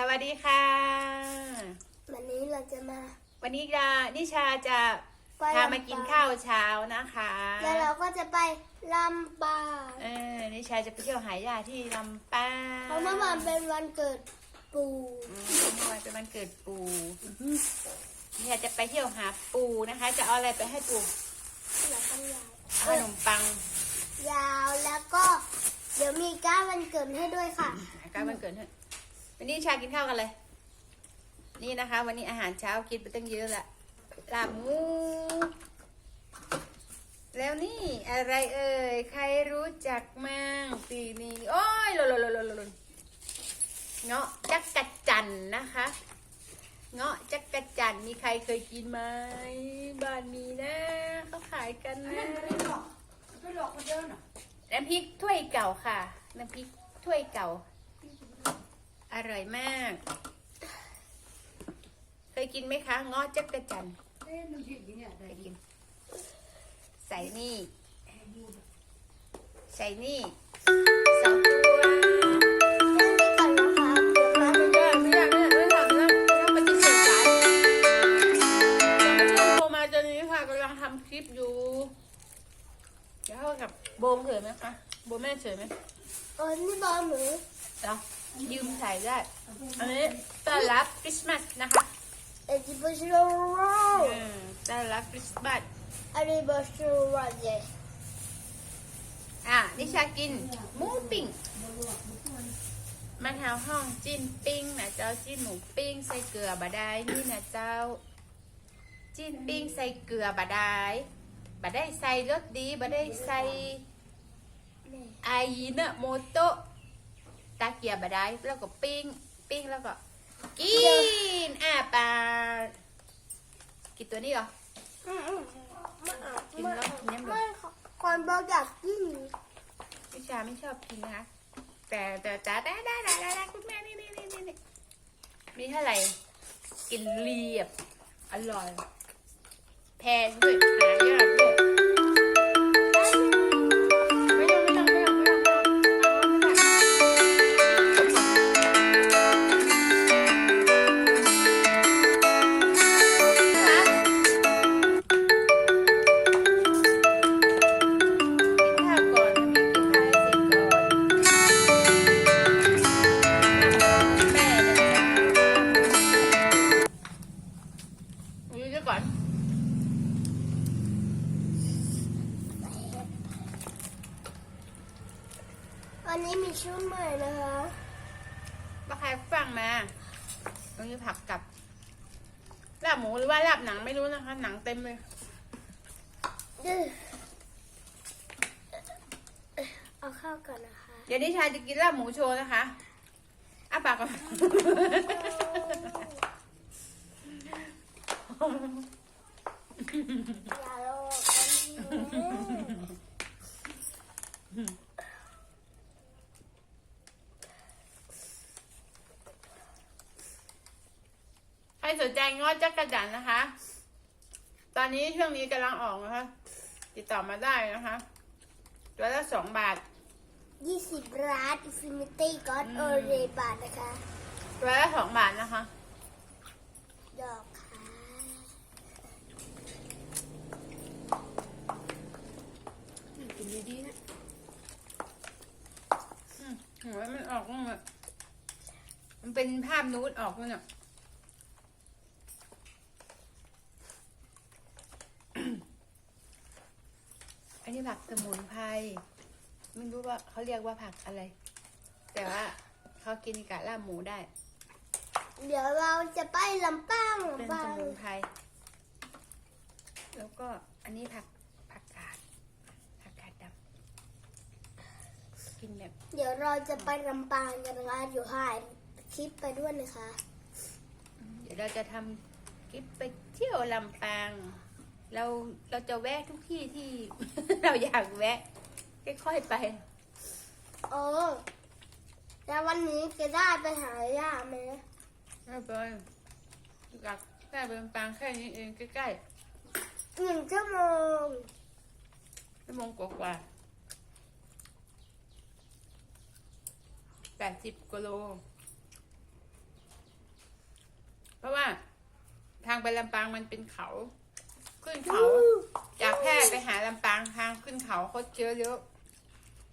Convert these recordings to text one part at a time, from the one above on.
สวัสดีค่ะ วันนี้เราจะมา วันนี้ดานิชาจะไปพามากินข้าวเช้านะคะ แล้วเราก็จะไปลำปางเออนิชาจะไปเที่ยวหายาที่ลำปางเพราะเมื่อวานเป็นวันเกิดปู่อืมเมื่อวานเป็นวันเกิดปู่นิชาจะไปเที่ยวหาปู่นะคะ จะเอาอะไรไปให้ปู่หลังกันยาวเอาขนมปัง ยาวแล้วก็ เดี๋ยวมีก้าวันเกิดให้ด้วยค่ะการวันเกิดให้ วันนี้นิชากินข้าวกันเลย นี่นะคะ วันนี้อาหารเช้ากินไปตั้งเยอะละลาบหมู แล้วนี่อะไรเอ่ย ใครรู้จักมั่งปีนี้ โอ้ยหล่นหล่นหล่นหล่นหล่นเงาะจักกะจันนะคะ เงาะจักกะจันมีใครเคยกินไหมบ้านมีนะเขาขายกันนะน้ำพริกถ้วยเก่าค่ะ น้ำพริกถ้วยเก่า อร่อยมาก เคยกินไหมคะเงาะจักกะจันเคยกิน ใส่นี่ ใส่นี่สองตัวแค่นี้ก่อนนะคะเดี๋ยวมาไม่ได้ไม่ได้ไม่ได้ไม่ได้ไม่ได้ต้องปฏิเสธสายยังไม่โทรมาตอนนี้ค่ะกำลังทำคลิปอยู่เดี๋ยวเข้ากับโบมเฉยไหมคะโบมแม่เฉยไหมเออนี่บอลหมูเดี๋ยว ยืมใส่ได้ อันนี้ต้อนรับคริสต์มาสนะคะเอจิบชูโรอืมต้อนรับคริสต์มาสอาริบชูโรเจอะนิชากินหมูปิ้งมาแถวห้องจิ้นปิ้งนะเจ้าจิ้นหมูปิ้งใส่เกลือบะได้นี่นะเจ้า จิ้นปิ้งใส่เกลือบะได้บะได้ใส่รสดีบะได้ใส่ไอเนโมโตะ ตาเกียบะได้แล้วก็ปิ้ง ปิ้งแล้วก็ กินอะปลากินตัวนี้เหรอ อืมอืมไม่เอากินไม่แล้วกินน้ำลาไม่ยคนบอกอยากกินวิชาไม่ชอบกินนะคะ แต่แต่แต่ได้ได้ได้ได้ได้คุณแม่นี่นี่นี่นี่นี่มีเท่าไหร่ กินเรียบ อร่อย แพงด้วยหายาก วันนี้มีชุดใหม่นะคะป้าใครฟังมาตรงนี้ผักกับลาบหมูหรือว่าลาบหนังไม่รู้นะคะ หนังเต็มเลยเอาข้าวก่อนนะคะ เดี๋ยวนิชาจะกินลาบหมูโชว์นะคะอ้าปากก่อนอย่าลอกกันนะ ใครสนใจ งอจักรจันทร์นะคะ ตอนนี้ช่วงนี้กำลังออกนะคะ ติดต่อมาได้นะคะ ตัวละสองบาท ยี่สิบร้านอินฟินิตี้ก็อดอืมโอเรบาทนะคะ ตัวละสองบาทนะคะ ดอกค่ะ กินดีๆนะอืมหัวมันออกมั้งอะมันเป็นภาพนูดออกมั้งอะอั นนี้ผักสมุนไพรไม่รู้ว่าเขาเรียกว่าผักอะไร แต่ว่าเขากินกับลาบหมูได้เดี๋ยวเราจะไปลำปางเป็นลำปาสงมุนไพรแล้วก็อันนี้ผักผักกาดผักกาดดำกินแบบเดี๋ยวเราจะไปลำปางกันนะคะอยู่ถ่ายคลิปไปด้วยนะคะ เดี๋ยวเราจะทำคลิปไปเที่ยวลำปาง เราเราจะแวะทุกที่ที่ เราอยากแวะค่อยๆไป เออ แล้ววันนี้จะได้ไปหาย่าไหมไม่ไปอยากแค่ไปลำปางแค่นี้เองใกล้หนึ่งชั่วโมงๆชั่วโมงกว่าๆแปดสิบกิโลราะว่าทางไปลำปางมันเป็นเขา ขึ้นเขา จากแพร่ไปหาลำปางทางขึ้นเขาเขาเยอะเยอะ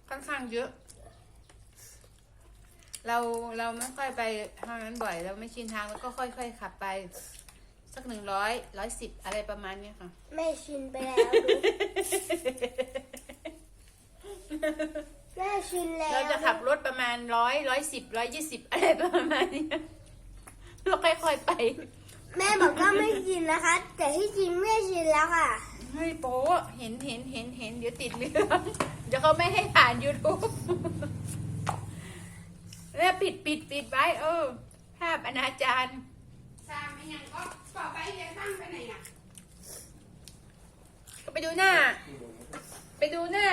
ค่อนข้างเยอะ เราเราไม่ค่อยไปทางนั้นบ่อย เราไม่ชินทางแล้วก็ค่อย ๆ ขับไป สักหนึ่งร้อยร้อยสิบอะไรประมาณเนี้ยค่ะแม่ชินไปแล้วดูแม่ชินแล้วเราจะขับรถประมาณร้อยร้อยสิบร้อยยี่สิบอะไรประมาณเนี้ยเราค่อยๆไป แม่บอกว่าไม่ชินนะคะ แต่ที่จริงแม่ชินแล้วค่ะ เฮ้ยโป๊ะเห็นเห็นเห็นเห็นเดี๋ยวติดเรื่องเดี๋ยวเขาไม่ให้ผ่าน YouTube แล้วปิดปิดปิดไว้ เออ ภาพอนาจารสร้างไม่ยังก็ต่อไปจะตั้งไปไหนอะก็ไปดูหน้า ไปดูหน้า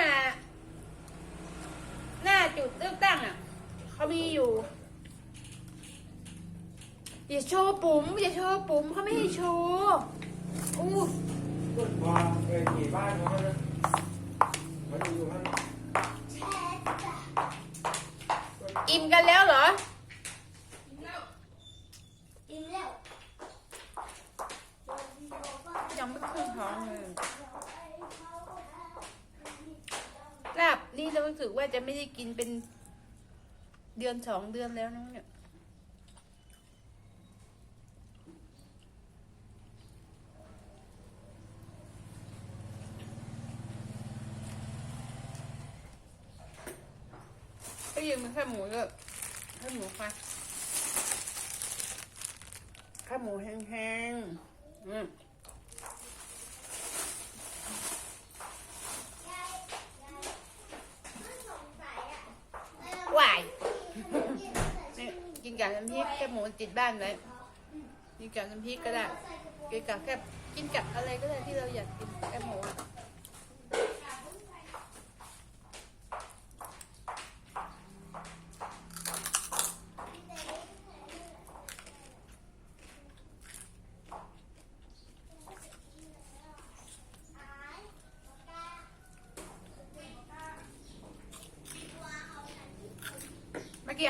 หน้าจุดเลือกตั้งอะเขามีอยู่ อย่าโชว์ปุ๋มอย่าโชว์ปุ๋มเขาไม่ให้โชว์อู้ต้นพอเออกี่บ้านเขาเนี่ยมันอยู่ข้างอิ่มกันแล้วเหรออิ่มแล้วยังไม่ขึ้นท้องเลยลาบนี่เรารู้สึกว่าจะไม่ได้กินเป็นเดือนสองเดือนแล้วน้องเนี่ย ก็ยังมีแค่ หมูเลยแค่หมูค่ะแค่หมูแห้งๆอืมวายนี่กินกับน้ำพริกแค่หมูติดบ้านไว้กินกับน้ำพริกก็ได้กินกับแค่กินกับอะไรก็ได้ที่เราอยากกินแค่หมู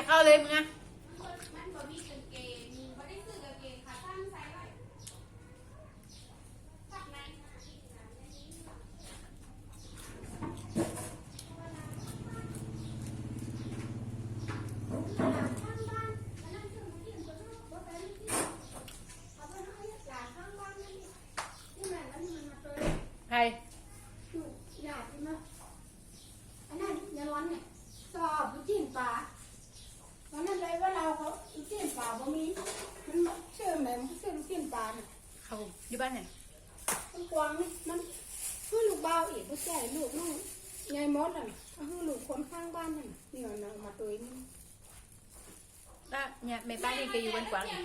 เข้าเลยมึงอะใคร อยากกินนะอันนั้นยายวันเนี่ยสอบลูกจิ้นปลาวันนั้นเลยว่าเราเขาลูกจิ้นปลา บ่มีมันเชื่อไหมมันเชื่อลูกจิ้นปลาเนี่ยเขาอยู่บ้านไหนมันกวางนี่มันคือลูกเบาอีกผู้ใหญ่ลูกน้องยายมดอะก็คือลูกคนข้างบ้านนั่นน่ะนี่เอานางมาตัวนี้แล้วเนี่ยแม่ป้านี่แกอยู่บ้านกวางนี่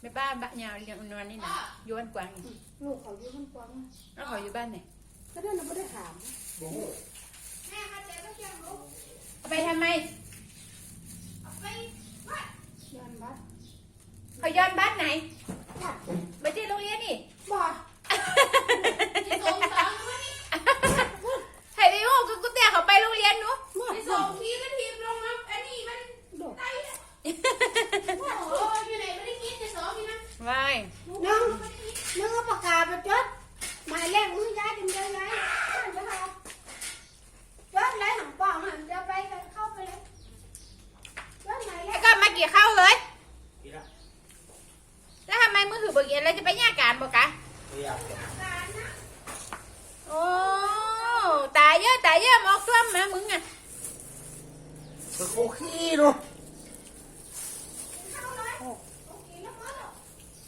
แม่ป้าบ้านยาวอย่างนวลนี่นะอยู่บ้านกวางนี่ลูกเขาอยู่มันกวางนะแล้วเขาอยู่บ้านไหนก็ได้เราไม่ได้ถามโอ้โหเอาไปทำไมย้อนบัด เขาย้อนบ้านไหน ไม่ใช่โรงเรียนนี่ บ่ ให้ไปโอ้กูแต่เขาไปโรงเรียนหนู บ่ ส่งทีก็ทีมลงมาอันนี้มัน ดอก ไตอะโอ้ยอยู่ไหนไม่ได้คิดจะสอนพี่นะ ไม่ น้องน้องเอาปากกาไปจดหมายเลขมือย้ายถึงจะย้ายนั่นจะเอาจดไรหนังปองหันจะไปเข้าไปเลยจดหมายเล แล้ว ข ก็มาเกี่ยวข้าวเลย กี่ละ แล้วทำไมมือถือเบิกเย็นแล้วจะไปแยกการบอกกะ เรียบ โอ้ตายเยอะตายเยอะมอกซ้ำมามึงอะ สโคขี้ดู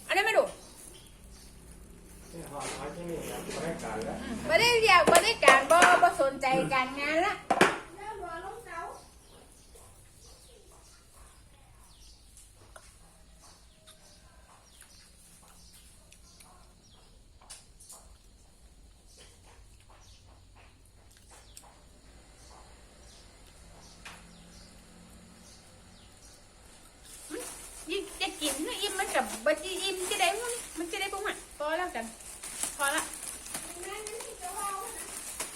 อันนี้ไม่ดู เนี่ยหอมมาที่นี่นะไม่ได้การแล้ว ไม่ได้อยากไม่ได้การบ่บ่สนใจการงานละ ยิ่งจะกินนะอิ่มมันกับบัจีอิ่มจะได้มั้งมันจะได้ปุ๊บอะพอแล้วกัน พอละ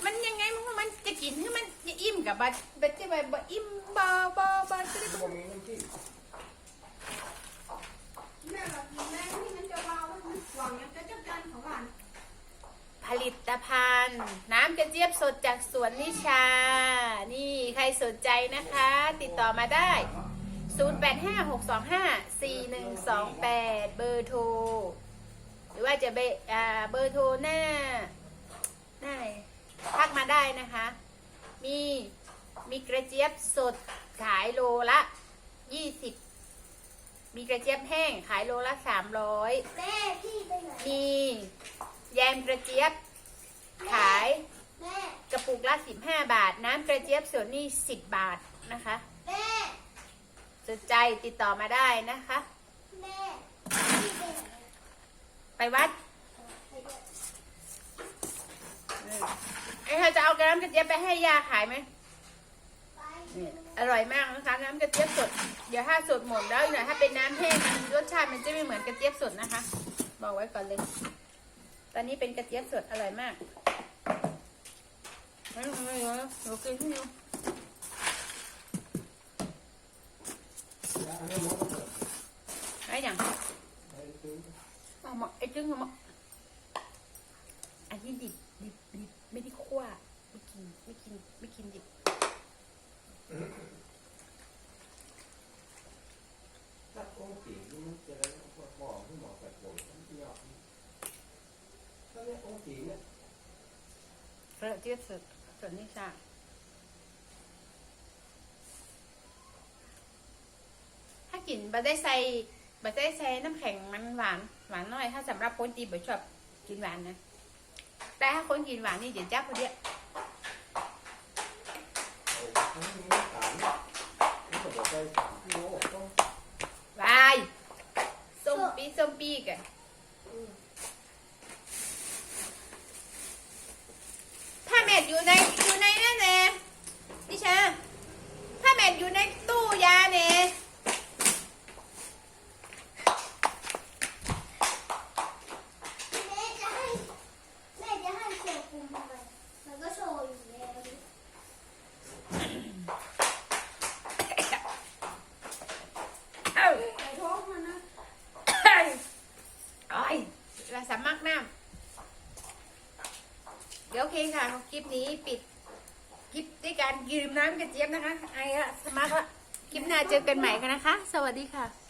มันยังไงมึงว่ามันจะกินให้มันจะอิ่มกับบับัจะแบบบ่อิ่มบ่บ่บ่จะได้ บ่มีน้ำที่ แม่แบบ ลิตภัณฑ์ น้ำกระเจี๊ยบสดจากสวนนิชา นี่ใครสนใจนะคะ ติดต่อมาได้ 0856254128 เบอร์โทร หรือว่าจะเบอ่าเบอร์โทรหน้าหน้าไหนทักมาได้นะคะ มีมีกระเจี๊ยบสดขายโลละ 20มีกระเจี๊ยบแห้งขายโลละ300แม่พี่ไปไหนมีแยมกระเจี๊ยบ ขายแม่กระปุกละ15บาท น้ำกระเจี๊ยบส่วนนี้10บาทนะคะแม่สนใจติดต่อมาได้นะคะแม่พี่ไปไหนไปวัดไปด้วยไอ้เธอจะเอาน้ำกระเจี๊ยบไปให้ยาขายไหมไปนี่อร่อยมากนะคะ น้ำกระเจี๊ยบสด เดี๋ยวถ้าสดหมดแล้วอีกหน่อยถ้าเป็นน้ำแห้งรสชาติมันจะไม่เหมือนกระเจี๊ยบสดนะคะ บอกไว้ก่อนเลย ตอนนี้เป็นกระเจี๊ยบสดอร่อยมาก ไม่รู้ไม่รู้หนูกินที่นิ้วอันนี้มันก็เปิดไอ้อย่างไอ้ซื้อเอามาไอ้จึ้งเอามาอันนี้ดิบดิบ ดิบไม่ได้คั่วไม่กินไม่กินไม่กินดิบถ้าโอ้ตีมันจะได้บอกที่หมอแต่ปวดที่ยอดถ้าเนี่ยโอ้ตีเนี่ยกระเจี๊ยบสดสดนี่ชาถ้ากินบะได้ใส่บะได้ใส่น้ำแข็งมันหวานหวานน้อย ถ้าสำหรับคนจีบชอบกินหวานนะ แต่ถ้าคนกินหวานนี่เดี๋ยวจับพอดียโอ้ทั้งนี้สามนี่ก็บอกไปสามกิโลต้องวายส้มปีส้มปีกัน ผ้าแมทอยู่ในอยู่ในนั่นแน่ดิชาผ้าแมทอยู่ในตู้ยาเน่ แม่จะให้แม่จะให้โชว์คุมทำไมมันก็โชว์อยู่แล้วดิ เอ้า ไอ้ท้องมันนะ โอ้ยเราสามักน้ำเดี๋ยวโอเคค่ะ ค ลิปนี้ปิดคลิปด้วยการยืมน้ำกระเจี๊ยบนะคะไอ้ละสมัครละคลิปหน้าเจอกันใหม่กันนะคะ สวัสดีค่ะ